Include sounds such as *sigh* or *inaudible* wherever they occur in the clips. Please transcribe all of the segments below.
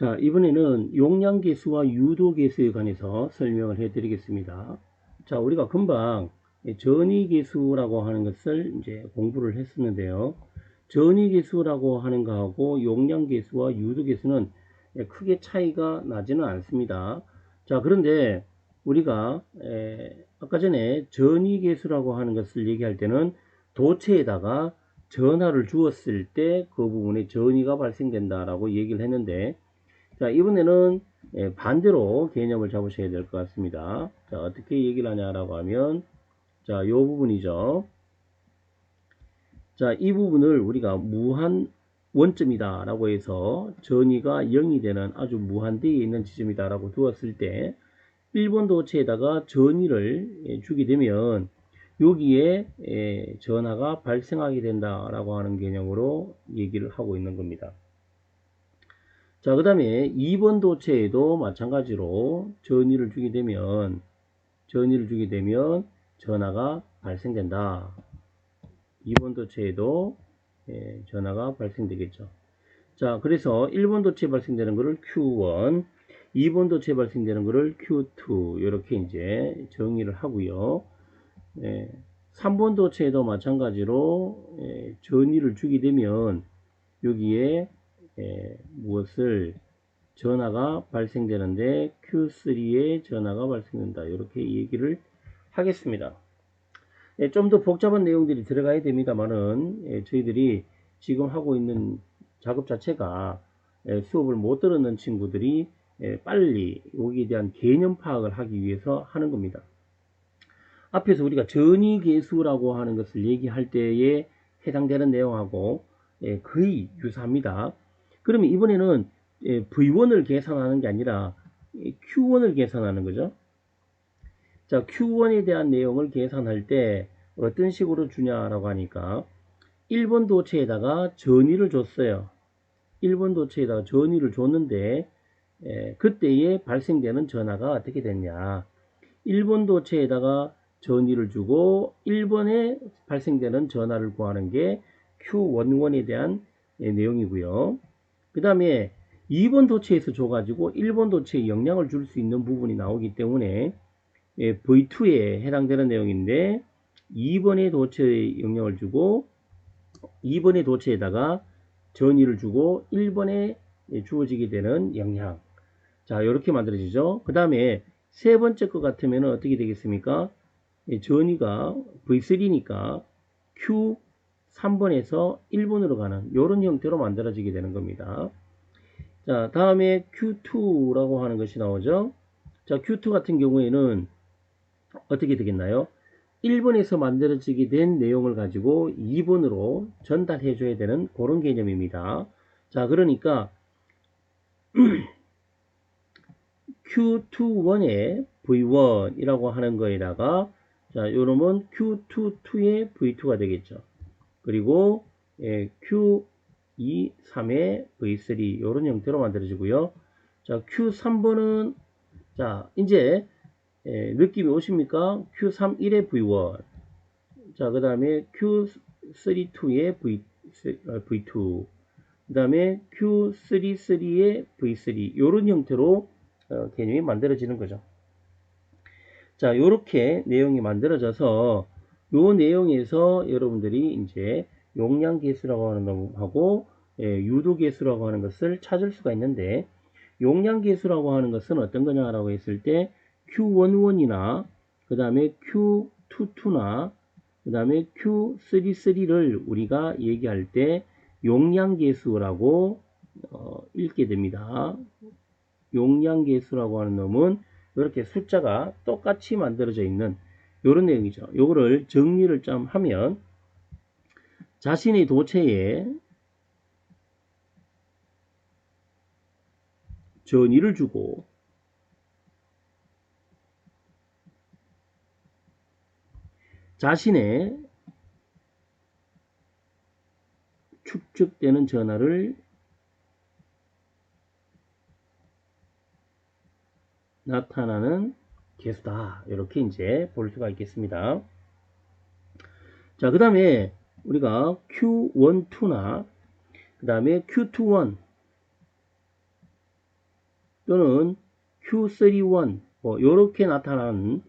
자, 이번에는 용량 계수와 유도 계수에 관해서 설명을 해 드리겠습니다. 자, 우리가 금방 전위 계수라고 하는 것을 이제 공부를 했었는데요. 전위 계수라고 하는 거하고 용량 계수와 유도 계수는 크게 차이가 나지는 않습니다. 자, 그런데 우리가 에, 아까 전에 전위 계수라고 하는 것을 얘기할 때는 도체에다가 전하를 주었을 때 그 부분에 전위가 발생된다라고 얘기를 했는데 자, 이번에는 예, 반대로 개념을 잡으셔야 될 것 같습니다. 자, 어떻게 얘기를 하냐라고 하면, 자, 요 부분이죠. 자, 이 부분을 우리가 무한 원점이다 라고 해서 전위가 0이 되는 아주 무한대에 있는 지점이다 라고 두었을 때 1번 도체에다가 전위를 예, 주게 되면 여기에 예, 전하가 발생하게 된다 라고 하는 개념으로 얘기를 하고 있는 겁니다. 자, 그 다음에 2번 도체에도 마찬가지로 전위를 주게 되면, 전위를 주게 되면 전하가 발생된다. 2번 도체에도 예, 전하가 발생되겠죠. 자, 그래서 1번 도체에 발생되는 것을 Q1, 2번 도체에 발생되는 것을 Q2, 이렇게 이제 정의를 하고요. 예, 3번 도체에도 마찬가지로 예, 전위를 주게 되면 여기에 예, 무엇을 전화가 발생되는데 Q3에 전화가 발생된다. 이렇게 얘기를 하겠습니다. 예, 좀 더 복잡한 내용들이 들어가야 됩니다만은 예, 저희들이 지금 하고 있는 작업 자체가 예, 수업을 못 들었는 친구들이 예, 빨리 여기에 대한 개념 파악을 하기 위해서 하는 겁니다. 앞에서 우리가 전위계수라고 하는 것을 얘기할 때에 해당되는 내용하고 예, 거의 유사합니다. 그러면 이번에는 예, V1을 계산하는 게 아니라 Q1을 계산하는 거죠. 자, Q1에 대한 내용을 계산할 때 어떤 식으로 주냐라고 하니까 1번 도체에다가 전위를 줬어요. 1번 도체에다가 전위를 줬는데 에, 그때에 발생되는 전화가 어떻게 됐냐. 1번 도체에다가 전위를 주고 1번에 발생되는 전화를 구하는 게 Q11에 대한 예, 내용이고요. 그 다음에 2번 도체에서 줘가지고 1번 도체에 영향을 줄 수 있는 부분이 나오기 때문에 예, V2에 해당되는 내용인데 2번의 도체에 영향을 주고 2번의 도체에다가 전위를 주고 1번에 주어지게 되는 영향. 자 이렇게 만들어지죠. 그 다음에 세 번째 것 같으면 어떻게 되겠습니까? 예, 전위가 V3니까 Q 3번에서 1번으로 가는 이런 형태로 만들어지게 되는 겁니다. 자, 다음에 Q2라고 하는 것이 나오죠. 자, Q2 같은 경우에는 어떻게 되겠나요? 1번에서 만들어지게 된 내용을 가지고 2번으로 전달해 줘야 되는 그런 개념입니다. 자, 그러니까 *clears throat* Q21에 V1이라고 하는 거에다가 자, 요놈은 Q22에 V2가 되겠죠. 그리고 예, Q2, 3의 V3 이런 형태로 만들어지고요. 자, Q3번은 자, 이제 예, 느낌이 오십니까? Q3, 1의 V1 자, 그 다음에 Q3, 2의 V, V2 그 다음에 Q3, 3의 V3 이런 형태로 어, 개념이 만들어지는 거죠. 자, 이렇게 내용이 만들어져서 요 내용에서 여러분들이 이제 용량 계수라고 하는 거하고 예, 유도 계수라고 하는 것을 찾을 수가 있는데 용량 계수라고 하는 것은 어떤 거냐라고 했을 때 Q11이나 그 다음에 Q22나 그 다음에 Q33를 우리가 얘기할 때 용량 계수라고 어, 읽게 됩니다. 용량 계수라고 하는 놈은 이렇게 숫자가 똑같이 만들어져 있는 이런 내용이죠. 요거를 정리를 좀 하면 자신의 도체에 전위를 주고 자신의 축적되는 전하를 나타나는 개수다. 이렇게 이제 볼 수가 있겠습니다. 자, 그 다음에 우리가 Q12나 그 다음에 Q21 또는 Q31 뭐 요렇게 나타나는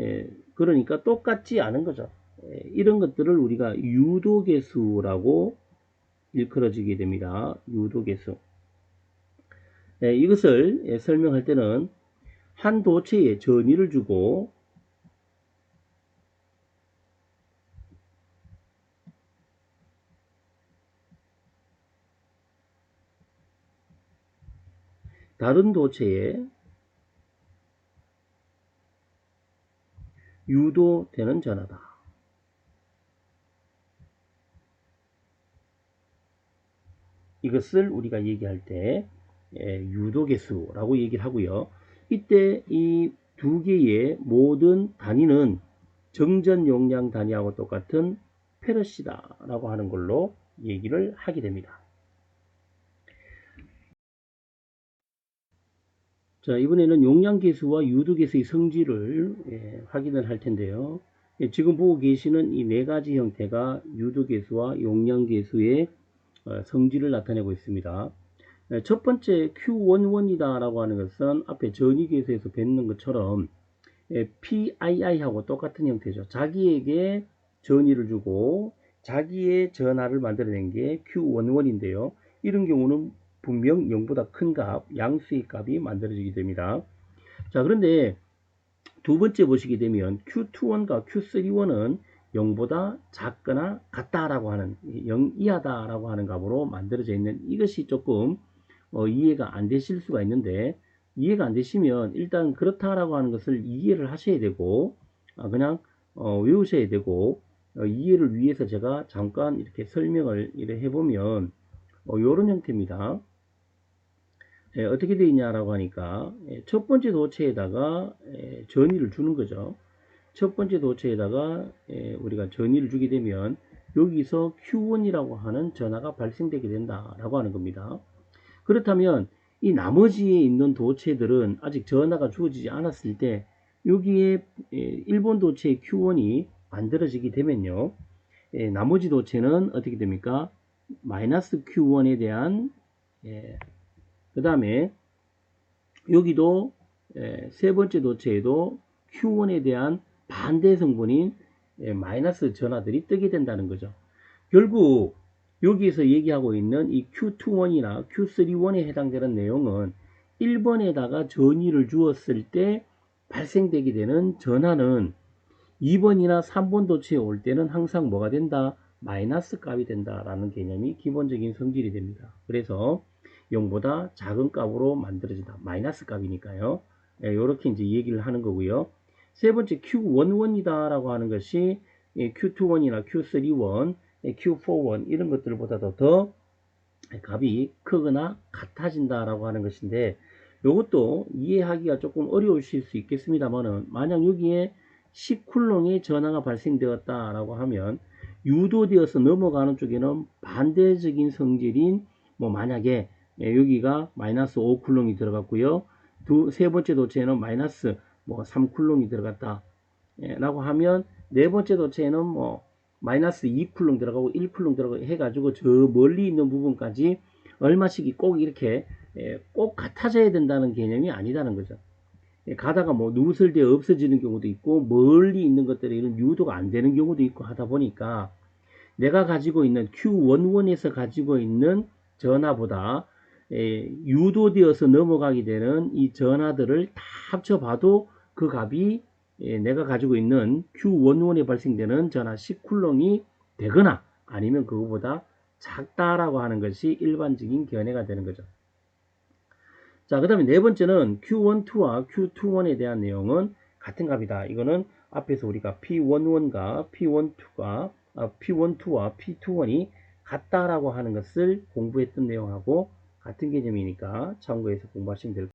예, 그러니까 똑같지 않은 거죠. 예, 이런 것들을 우리가 유도계수라고 일컬어지게 됩니다. 유도계수. 예, 이것을 예, 설명할 때는 한 도체에 전위를 주고 다른 도체에 유도되는 전하다. 이것을 우리가 얘기할 때 예, 유도계수라고 얘기를 하고요. 이때 이 두 개의 모든 단위는 정전 용량 단위하고 똑같은 페르시다라고 하는 걸로 얘기를 하게 됩니다. 자, 이번에는 용량계수와 유도계수의 성질을 예, 확인을 할 텐데요. 예, 지금 보고 계시는 이 네 가지 형태가 유도계수와 용량계수의 어, 성질을 나타내고 있습니다. 예, 첫 번째 Q11이다 라고 하는 것은 앞에 전위계수에서 뱉는 것처럼 예, PII하고 똑같은 형태죠. 자기에게 전위를 주고 자기의 전하를 만들어낸 게 Q11인데요. 이런 경우는 분명 0보다 큰 값, 양수의 값이 만들어지게 됩니다. 자, 그런데 두 번째 보시게 되면 Q21과 Q31은 0보다 작거나 같다라고 하는 0 이하다라고 하는 값으로 만들어져 있는 이것이 조금 어, 이해가 안 되실 수가 있는데 이해가 안 되시면 일단 그렇다라고 하는 것을 이해를 하셔야 되고 아, 그냥 어, 외우셔야 되고 어, 이해를 위해서 제가 잠깐 이렇게 설명을 이렇게 해보면 이런 형태입니다. 예, 어떻게 되어 있냐라고 하니까 예, 첫 번째 도체에다가 예, 전위를 주는 거죠. 첫 번째 도체에다가 예, 우리가 전위를 주게 되면 여기서 Q1이라고 하는 전하가 발생되게 된다라고 하는 겁니다. 그렇다면 이 나머지에 있는 도체들은 아직 전하가 주어지지 않았을 때 여기에 예, 1번 도체의 Q1이 만들어지게 되면요. 예, 나머지 도체는 어떻게 됩니까? 마이너스 Q1에 대한 예, 그 다음에 여기도 예, 세 번째 도체에도 Q1에 대한 반대 성분인 예, 마이너스 전하들이 뜨게 된다는 거죠. 결국 여기에서 얘기하고 있는 이 Q21이나 Q31에 해당되는 내용은 1번에다가 전위를 주었을 때 발생되게 되는 전하는 2번이나 3번 도체에 올 때는 항상 뭐가 된다? 마이너스 값이 된다라는 개념이 기본적인 성질이 됩니다. 그래서 0보다 작은 값으로 만들어진다. 마이너스 값이니까요. 이렇게 예, 이제 얘기를 하는 거고요. 세 번째 Q11이다 라고 하는 것이 Q21이나 Q31, Q41 이런 것들보다도 더 값이 크거나 같아진다 라고 하는 것인데 이것도 이해하기가 조금 어려우실 수 있겠습니다만은 만약 여기에 10쿨롱의 전화가 발생되었다 라고 하면 유도되어서 넘어가는 쪽에는 반대적인 성질인 뭐 만약에 예, 여기가 마이너스 5쿨롱이 들어갔고요. 두, 세 번째 도체에는 마이너스 뭐 3쿨롱이 들어갔다. 예, 라고 하면 네 번째 도체에는 뭐 마이너스 2쿨롱 들어가고 1쿨롱 들어가고 해가지고 저 멀리 있는 부분까지 얼마씩이 꼭 이렇게 예, 꼭 같아져야 된다는 개념이 아니다는 거죠. 예, 가다가 뭐 누설되어 없어지는 경우도 있고 멀리 있는 것들이 이런 유도가 안 되는 경우도 있고 하다 보니까 내가 가지고 있는 Q11에서 가지고 있는 전하보다 에, 유도되어서 넘어가게 되는 이 전하들을 다 합쳐봐도 그 값이 에, 내가 가지고 있는 Q11에 발생되는 전하 10쿨롱이 되거나 아니면 그거보다 작다라고 하는 것이 일반적인 견해가 되는 거죠. 자, 그 다음에 네 번째는 Q12와 Q21에 대한 내용은 같은 값이다. 이거는 앞에서 우리가 P11과 P12가 아, P12와 P21이 같다라고 하는 것을 공부했던 내용하고 같은 개념이니까 참고해서 공부하시면 될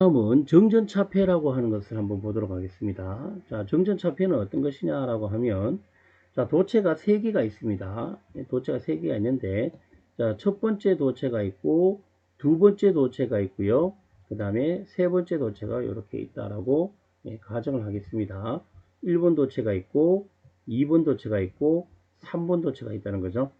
다음은 정전차폐라고 하는 것을 한번 보도록 하겠습니다. 자, 정전차폐는 어떤 것이냐라고 하면 자, 도체가 3개가 있습니다. 예, 도체가 3개가 있는데 자, 첫 번째 도체가 있고 두 번째 도체가 있고요. 그 다음에 세 번째 도체가 이렇게 있다라고 예, 가정을 하겠습니다. 1번 도체가 있고 2번 도체가 있고 3번 도체가 있다는 거죠.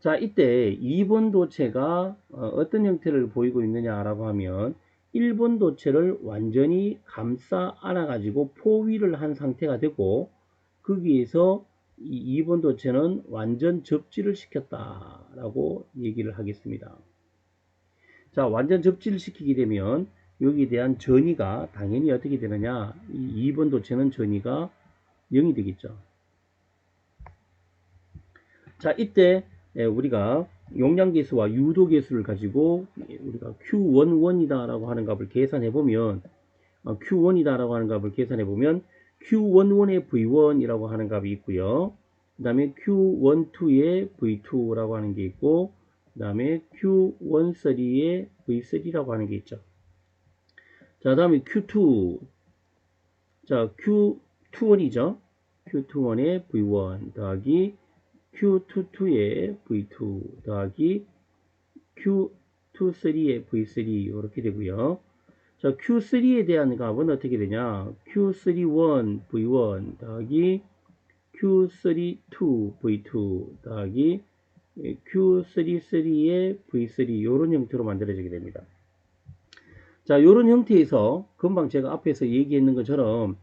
자, 이때 2번 도체가 어, 떤 형태를 보이고 있느냐라고 하면 1번 도체를 완전히 감싸 안아가지고 포위를 한 상태가 되고 거기에서 이 2번 도체는 완전 접지를 시켰다라고 얘기를 하겠습니다. 자, 완전 접지를 시키게 되면 여기에 대한 전이가 당연히 어떻게 되느냐? 이 2번 도체는 전이가 0이 되겠죠. 자, 이때 예, 우리가 용량계수와 유도계수를 가지고 우리가 Q11이다 라고 하는 값을 계산해 보면 어, Q1이다 라고 하는 값을 계산해 보면 Q11의 V1이라고 하는 값이 있고요. 그 다음에 Q12의 V2라고 하는 게 있고 그 다음에 Q13의 V3라고 하는 게 있죠. 자, 다음에 Q2 자, Q21이죠. Q21의 V1 더하기 Q22의 V2 더하기 Q23의 V3 이렇게 되고요. 자, Q3에 대한 값은 어떻게 되냐? Q31 V1 더하기 Q32 V2 더하기 Q33의 V3 이런 형태로 만들어지게 됩니다. 자, 이런 형태에서 금방 제가 앞에서 얘기했는 것처럼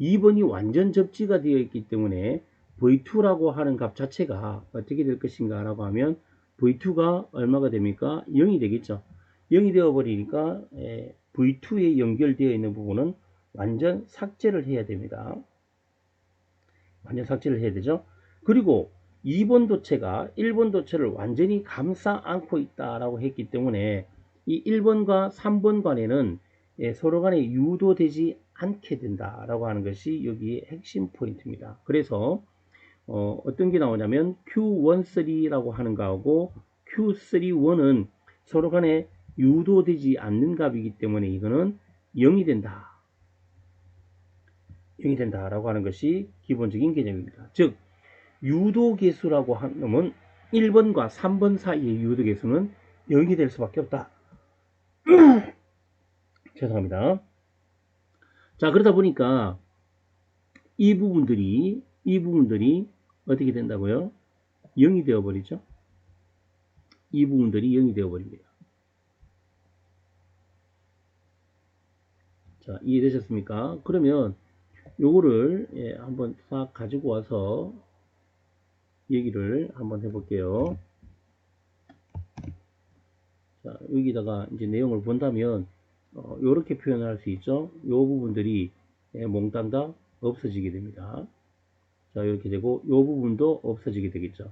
2번이 완전 접지가 되어 있기 때문에 V2라고 하는 값 자체가 어떻게 될 것인가 라고 하면 V2가 얼마가 됩니까? 0이 되겠죠. 0이 되어 버리니까 V2에 연결되어 있는 부분은 완전 삭제를 해야 됩니다. 완전 삭제를 해야 되죠. 그리고 2번 도체가 1번 도체를 완전히 감싸 안고 있다라고 했기 때문에 이 1번과 3번 간에는 서로 간에 유도되지 않게 된다라고 하는 것이 여기에 핵심 포인트입니다. 그래서 어, 어떤 게 나오냐면 Q13라고 하는 거하고 Q31은 서로 간에 유도되지 않는 값이기 때문에 이거는 0이 된다. 0이 된다라고 하는 것이 기본적인 개념입니다. 즉 유도계수라고 하면 1번과 3번 사이의 유도계수는 0이 될 수밖에 없다. *clears throat* 죄송합니다. 자 그러다 보니까 이 부분들이 이 부분들이 어떻게 된다고요? 0이 되어버리죠. 이 부분들이 0이 되어버립니다. 자, 이해되셨습니까? 그러면 요거를 예, 한번 싹 가지고 와서 얘기를 한번 해볼게요. 자, 여기다가 이제 내용을 본다면 어, 이렇게 표현을 할수 있죠. 요 부분들이 예, 몽땅 다 없어지게 됩니다. 자, 이렇게 되고, 이 부분도 없어지게 되겠죠.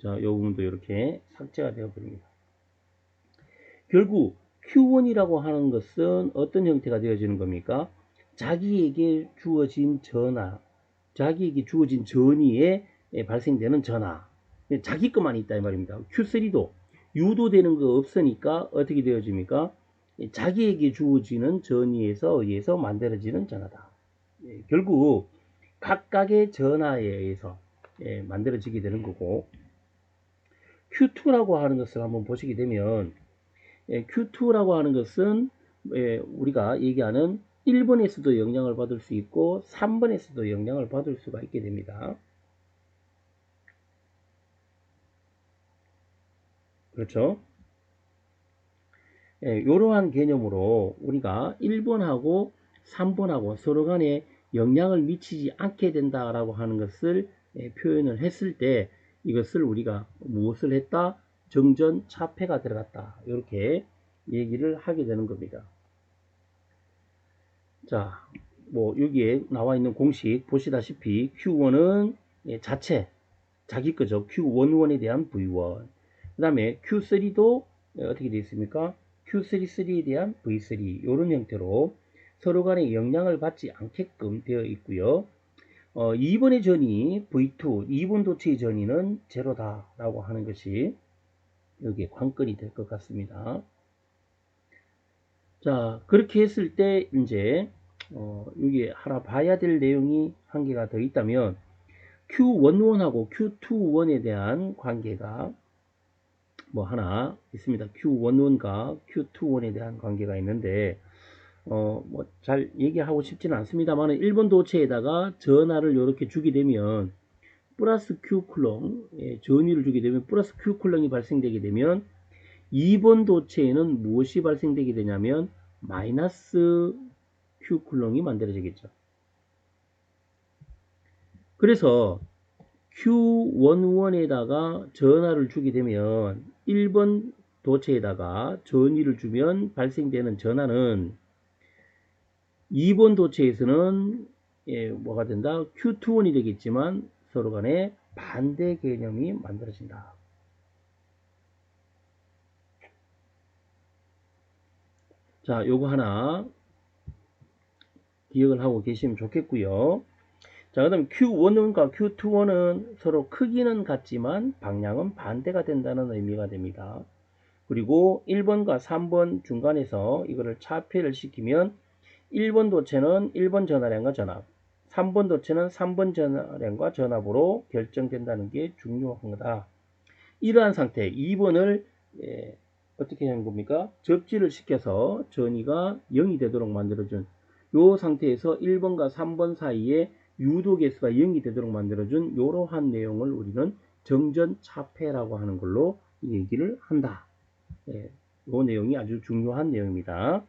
자, 이 부분도 이렇게 삭제가 되어 버립니다. 결국 Q1이라고 하는 것은 어떤 형태가 되어지는 겁니까? 자기에게 주어진 전화, 자기에게 주어진 전위에 발생되는 전화, 자기 것만 있다 이 말입니다. Q3도 유도되는 거 없으니까 어떻게 되어집니까? 자기에게 주어지는 전위에서 의해서 만들어지는 전화다. 예, 결국 각각의 전하에 의해서 예, 만들어지게 되는 거고 Q2라고 하는 것을 한번 보시게 되면 예, Q2라고 하는 것은 예, 우리가 얘기하는 1번에서도 영향을 받을 수 있고 3번에서도 영향을 받을 수가 있게 됩니다. 그렇죠? 예, 이러한 개념으로 우리가 1번하고 3번하고 서로 간에 영향을 미치지 않게 된다라고 하는 것을 예, 표현을 했을 때 이것을 우리가 무엇을 했다? 정전 차폐가 들어갔다. 이렇게 얘기를 하게 되는 겁니다. 자, 뭐 여기에 나와 있는 공식 보시다시피 Q1은 예, 자체 자기 거죠. Q11에 대한 V1. 그 다음에 Q3도 예, 어떻게 되어 있습니까? Q33에 대한 V3 이런 형태로 서로 간에 영향을 받지 않게끔 되어 있고요. 어, 2번의 전이 V2, 2번 도체의 전이는 제로다 라고 하는 것이 여기에 관건이 될 것 같습니다. 자, 그렇게 했을 때 이제 어, 여기 하나 봐야 될 내용이 한 개가 더 있다면 Q11하고 Q21에 대한 관계가 뭐 하나 있습니다. Q11과 Q21에 대한 관계가 있는데 어, 뭐, 잘 얘기하고 싶지는 않습니다만, 1번 도체에다가 전화를 이렇게 주게 되면, 플러스 Q 쿨롱 예, 전위를 주게 되면 플러스 Q 쿨롱이 발생되게 되면 2번 도체에는 무엇이 발생되게 되냐면 마이너스 Q 쿨롱이 만들어지겠죠. 그래서 Q11에다가 전하를 주게 되면 1번 도체에다가 전위를 주면 발생되는 전하는 2번 도체에서는 예, 뭐가 된다? Q21이 되겠지만 서로 간에 반대 개념이 만들어진다. 자, 요거 하나 기억을 하고 계시면 좋겠고요. 자, 그 다음 Q1과 Q21은 서로 크기는 같지만 방향은 반대가 된다는 의미가 됩니다. 그리고 1번과 3번 중간에서 이거를 차폐를 시키면 1번 도체는 1번 전화량과 전압, 3번 도체는 3번 전화량과 전압으로 결정된다는 게 중요한 거다. 이러한 상태 2번을 예, 어떻게 하는 겁니까? 접지를 시켜서 전위가 0이 되도록 만들어준 요 상태에서 1번과 3번 사이에 유도 개수가 0이 되도록 만들어준 이러한 내용을 우리는 정전 차폐라고 하는 걸로 얘기를 한다. 예, 이 내용이 아주 중요한 내용입니다.